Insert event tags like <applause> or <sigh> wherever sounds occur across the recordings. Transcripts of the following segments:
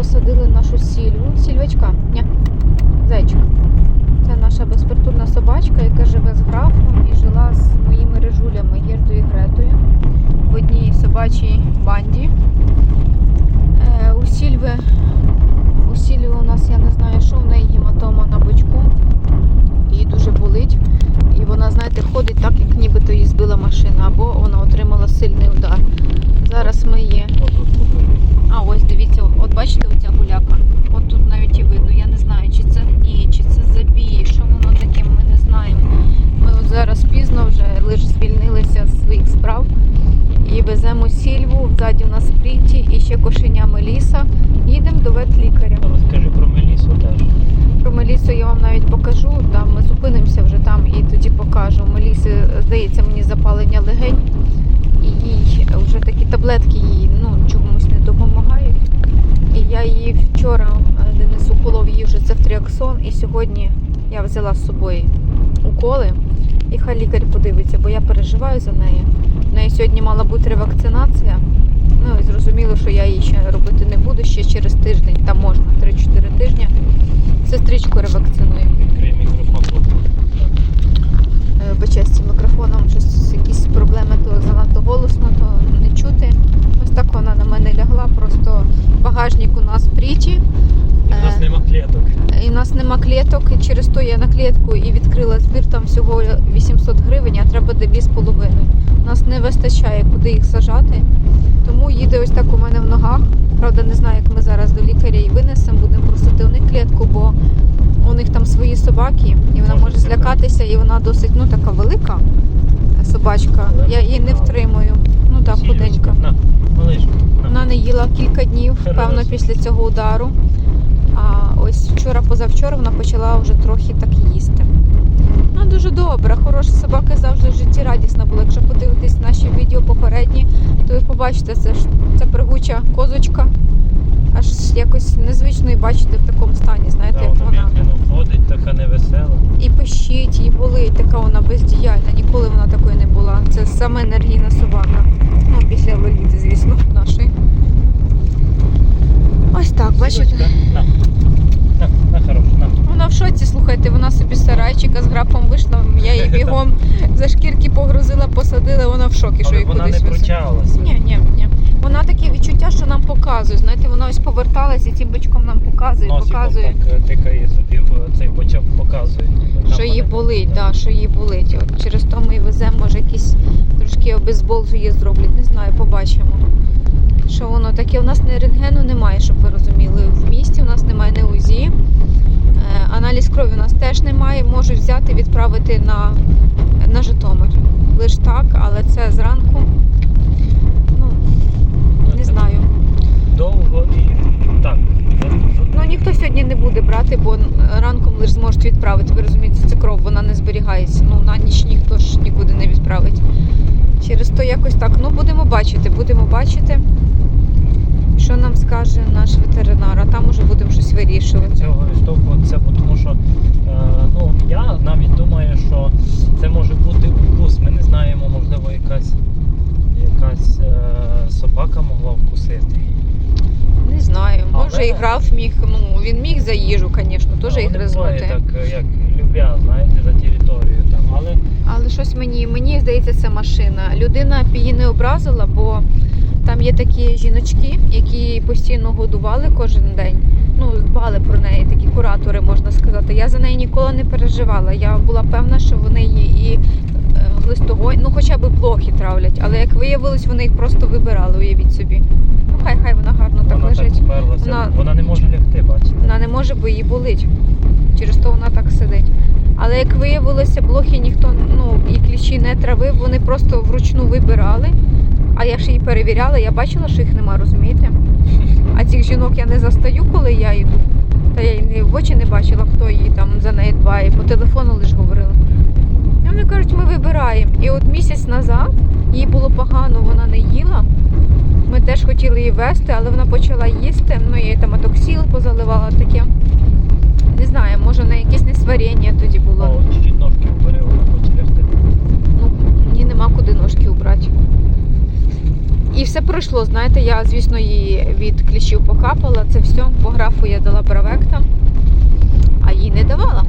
посадили нашу сільву. Сільвачка, Ні. Зайчик. Це наша безпритульна собачка, яка живе з графом і жила з моїми режулями Гердою і Гретою в одній собачій банді. Е, у Сільви у нас, я не знаю, що в неї гематома на бочку. Їй дуже болить. І вона, знаєте, ходить так, як нібито її збила машина, або вона отримала сильний удар. Зараз ми її а ось дивіться, от бачите оця гуляка? От тут навіть і видно. Я не знаю, чи це гній, чи це забій, що воно таке, ми не знаємо. Ми от зараз пізно вже лише звільнилися з своїх справ і веземо сільву. Ззаді у нас пріті і ще кошеня Меліса. Їдемо до ветлікаря. Розкажи про Мелісу теж. Про Мелісу я вам навіть покажу. Там ми зупинимося вже там і тоді покажу. Меліси, здається, мені запалення легень. І їй вже такі таблетки їй ну, чомусь не допомагають. І я її вчора е, Денис уколов її вже цефтріаксон, і сьогодні я взяла з собою уколи. І хай лікар подивиться, бо я переживаю за неї. В неї сьогодні мала бути ревакцинація. Ну і зрозуміло, що я її ще робити не буду ще через тиждень. Там можна 3-4 тижні. Сестричку ревакцинуємо. Мікрофон. Е, мікрофоном щось якісь проблеми, то занадто голосно, то не чути. Ось так вона на мене лягла. Просто багажник у нас пріті. У нас Е, нема клеток. І у нас нема клеток, і через то я на клітку і відкрила збір там всього 800 гривень, а треба 2,5. У нас не вистачає, куди їх сажати. Правда, не знаю, як ми зараз до лікаря і винесемо, будемо просити у них клітку, бо у них там свої собаки, і вона Може, злякатися, і вона досить ну така велика собачка. Я її не втримую. Ну так, худенька. Вона не їла кілька днів, певно, після цього удару. А ось вчора, позавчора вона почала вже трохи так їсти. Ну, дуже добре, хороша собака завжди в житті радісна була. Якщо подивитись наші відео попередні, то ви побачите, це ж це пригуча козочка. Аж якось незвично її бачити в такому стані, знаєте, Да, як вона вона. ходить, така невесела. І пищить, і болить, така вона бездіяльна. Ніколи вона такою не була. Це саме енергійна собака. Ну, після Лоліти, звісно, нашої. Ось так, бачите? На, на, на, хорош, на. Вона в шоці, слухайте, вона собі сарайчика з графом вийшла, я її бігом <laughs> за шкірки погрузила, посадила, вона в шокі, що її вона кудись не везуть. пручалася. Ні, ні, ні. Вона таке відчуття, що нам показує. Знаєте, вона ось поверталася і цим бочком нам показує, Носиком показує, так е, тикає собі в цей бочок, показує. що мене болить, да, що їй болить. От через то ми веземо, може, якісь трошки обезбол її зроблять. Не знаю, побачимо. Що воно таке? У нас не рентгену немає, щоб ви розуміли. В місті у нас немає не УЗІ. Е, Аналіз крові у нас теж немає. Можуть взяти, відправити на, на Житомир. Лиш так, але це зранку. Ну, не знаю. Довго і так. Ну ніхто сьогодні не буде брати, бо ранком лише зможуть відправити. Ви розумієте, це кров, вона не зберігається. Ну на ніч ніхто ж нікуди не відправить. Через то якось так. Ну будемо бачити, будемо бачити, що нам скаже наш ветеринар, а там уже будемо щось вирішувати. цього відштовхуватися, тому що е, ну, я навіть думаю, що це може бути укус. Ми не знаємо, можливо, якась, якась е, собака могла вкусити. Не знаю. Може Але- і граф міг, ну він міг за їжу, звісно, теж бувають гризнути. так, е, як любя, знаєте, за територію там. Але Але щось мені, мені здається, це машина. Людина її не образила, бо там є такі жіночки, які постійно годували кожен день. Ну, дбали про неї, такі куратори, можна сказати. Я за неї ніколи не переживала. Я була певна, що вони її е, листогой, ну хоча б блохи травлять. Але як виявилось, вони їх просто вибирали, уявіть собі. Ну хай хай вона гарно так вона лежить. так сперлася. Вона- Вона... не може лягти, бачите. Вона не може, бо її болить. Через то вона так сидить. Але як виявилося, блохи ніхто ну, і кліщі не травив, вони просто вручну вибирали. А я ж її перевіряла, я бачила, що їх нема, розумієте? А цих жінок я не застаю, коли я йду. Та я в очі не бачила, хто її там за неї дбає. По телефону лише говорила. І вони кажуть, ми вибираємо. І от місяць назад їй було погано, вона не їла. Ми теж хотіли її вести, але вона почала їсти. Ну, я їй там атоксіл позаливала таке. Не знаю, може на якесь несварення тоді було. от чуть-чуть ножки вбери, вона хоче лягти. Ну, мені нема куди ножки убрати. І все пройшло. Знаєте, я, звісно, її від кліщів покапала. Це все. По графу я дала бравекта, а їй не давала.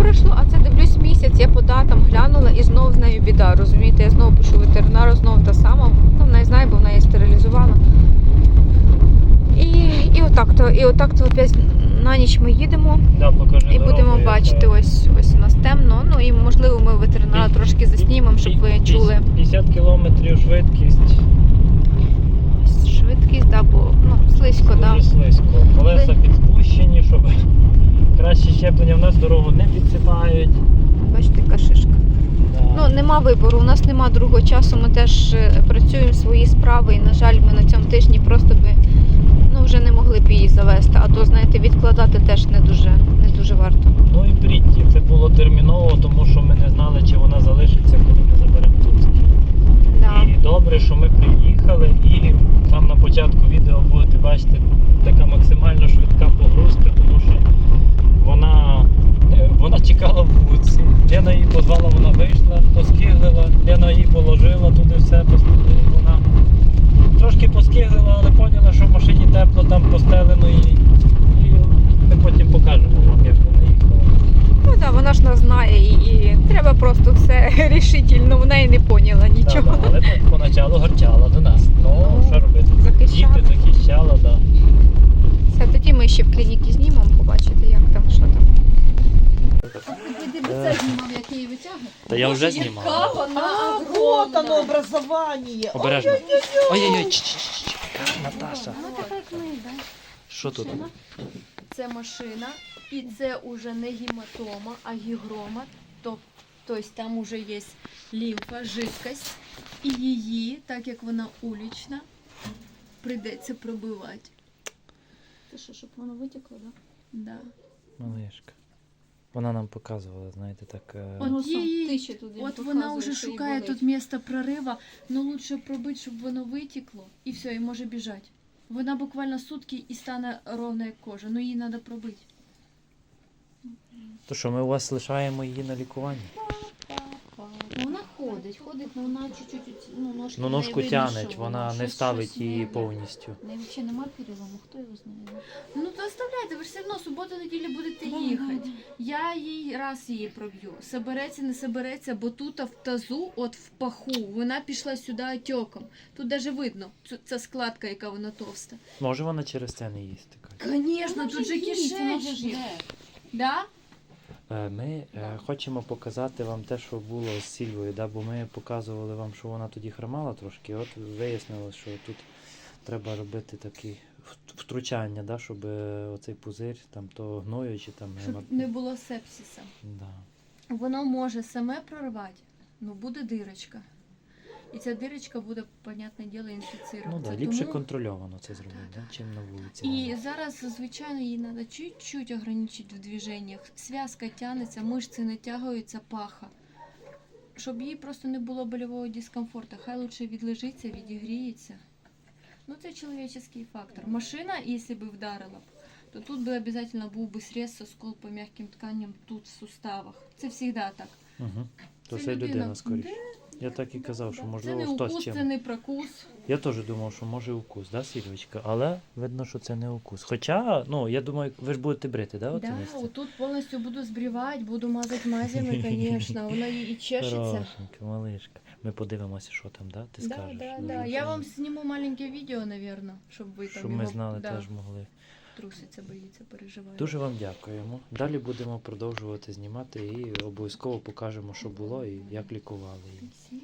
Пройшло, а це дивлюсь місяць, я по датам глянула і знов з нею біда. Розумієте, я знову пишу ветеринару, знову та сама. Ну, вона і знає, бо вона її стерилізувала. І, і отак то, і отак то опять на ніч ми їдемо Да, покажи і дорогу, будемо бачити, ось ось у нас темно. Ну і можливо ми ветеринара трошки заснімемо, щоб ви чули 50 кілометрів швидкість. швидкість, да, бо ну, слизько, да. Слизько. Колеса підспущені, щоб краще щеплення. В нас дорогу не підсипають. Бачите, яка шишка. Да. Ну нема вибору. У нас нема другого часу. Ми теж е, працюємо свої справи. І на жаль, ми на цьому тижні просто би ну вже не могли б її завести. А то знаєте, відкладати теж не дуже не дуже варто. Ну і Брітті. Це було терміново, тому що ми не знали, чи вона залишиться, коли ми заберемо Цуцький. Да. І добре, що ми приїхали, і там на початку відео будете бачити вона чекала в вудці. Лена її позвала, вона вийшла, поскиглила, Лена її положила туди все, вона трошки поскиглила, але поняла, що в машині тепло, там постелено і, і ми потім покажемо вам, як вона їхала. Ну да, вона ж нас знає і, і треба просто все <laughs> рішительно. Вона і не поняла нічого. Да, да, але поначалу гарчала до нас. Ну, Ну, що робити? захищала. Діти захищала, так. Да. Все, тоді ми ще в клініці знімемо, побачите, як там, що там. Ти би це знімав, як її витягнув? Та я вже Яка вона А, вот огромна. оно образование. Обережно. Ой-ой-ой. Наташа. Вона така, як ми, да? Що тут? Це машина, і це уже не гематома, а гігрома. Тобто там уже є лімфа, жидкость. І її, так як вона улічна, прийдеться пробивати. Це що, щоб воно витекло, да? Да. Малишка. Вона нам показувала, знаєте, так. е, От тиче туди, От вона вже шукає болить. тут місце прорива, але лучше пробити, щоб воно витекло, і все, і може біжати. Вона буквально сутки і стане ровна як кожа, ну її треба пробити. То що, ми у вас лишаємо її на лікуванні? Ну, ходить, ходить, але вона чуть-чуть, ну, ножки Ну, ножку тянеть, що вона не щось- ставить щось її да. повністю. В неї взагалі нема перелому, хто його знає. Ну то оставляйте, ви ж все одно суботу-неділю будете Да, їхати. да, Я їй раз її проб'ю. Собереться, не собереться, бо тут в тазу, от в паху, вона пішла сюди отеком. Тут навіть видно, цю- ця складка, яка вона товста. Може вона через це не їсть така. Звісно, тут же кишечник. Да? Е, Ми е, хочемо показати вам те, що було з Сільвою, да? бо ми показували вам, що вона тоді хромала трошки. От вияснилось, що тут треба робити такі втручання, да? щоб е, оцей пузир, там то гною чи там Щоб гемат- не було сепсіса. Да. Воно може саме прорвати, ну буде дирочка. І ця дирочка буде, понятне діло, інфіцироватися. Ну да, ліпше Тому- контрольовано це зробити, да? чим на вулиці. І зараз, звичайно, їй треба чуть-чуть ограничити в движеннях. Зв'язка тягнеться, мишці не тягаються, паха. Щоб їй просто не було больового дискомфорту. Хай лучше відлежиться, відігріється. Ну, це чоловічий фактор. Машина, якщо б вдарила б, то тут би обов'язково був би срез соскол по м'яким тканям тут в суставах. Це завжди так. Угу. То це людина. людина скоріше. Я так і казав, що Це можливо не хтось укус, чим. це не прокус. Я теж думав, що може укус, да, Сільвочка? Але видно, що це не укус. Хоча, ну, я думаю, ви ж будете брити, да, оце Да, місце? тут повністю буду збрівати, буду мазати мазями, <laughs> звісно. Вона і чешеться. Хорошенька, малишка. Ми подивимося, що там, да? Ти Да, скажеш. да, да. Я вам зніму маленьке відео, напевно, щоб ви там Щоб ми його, знали, да, теж могли. Труситься, боїться, переживає. Дуже вам дякуємо. Далі будемо продовжувати знімати і обов'язково покажемо, що було і як лікували її.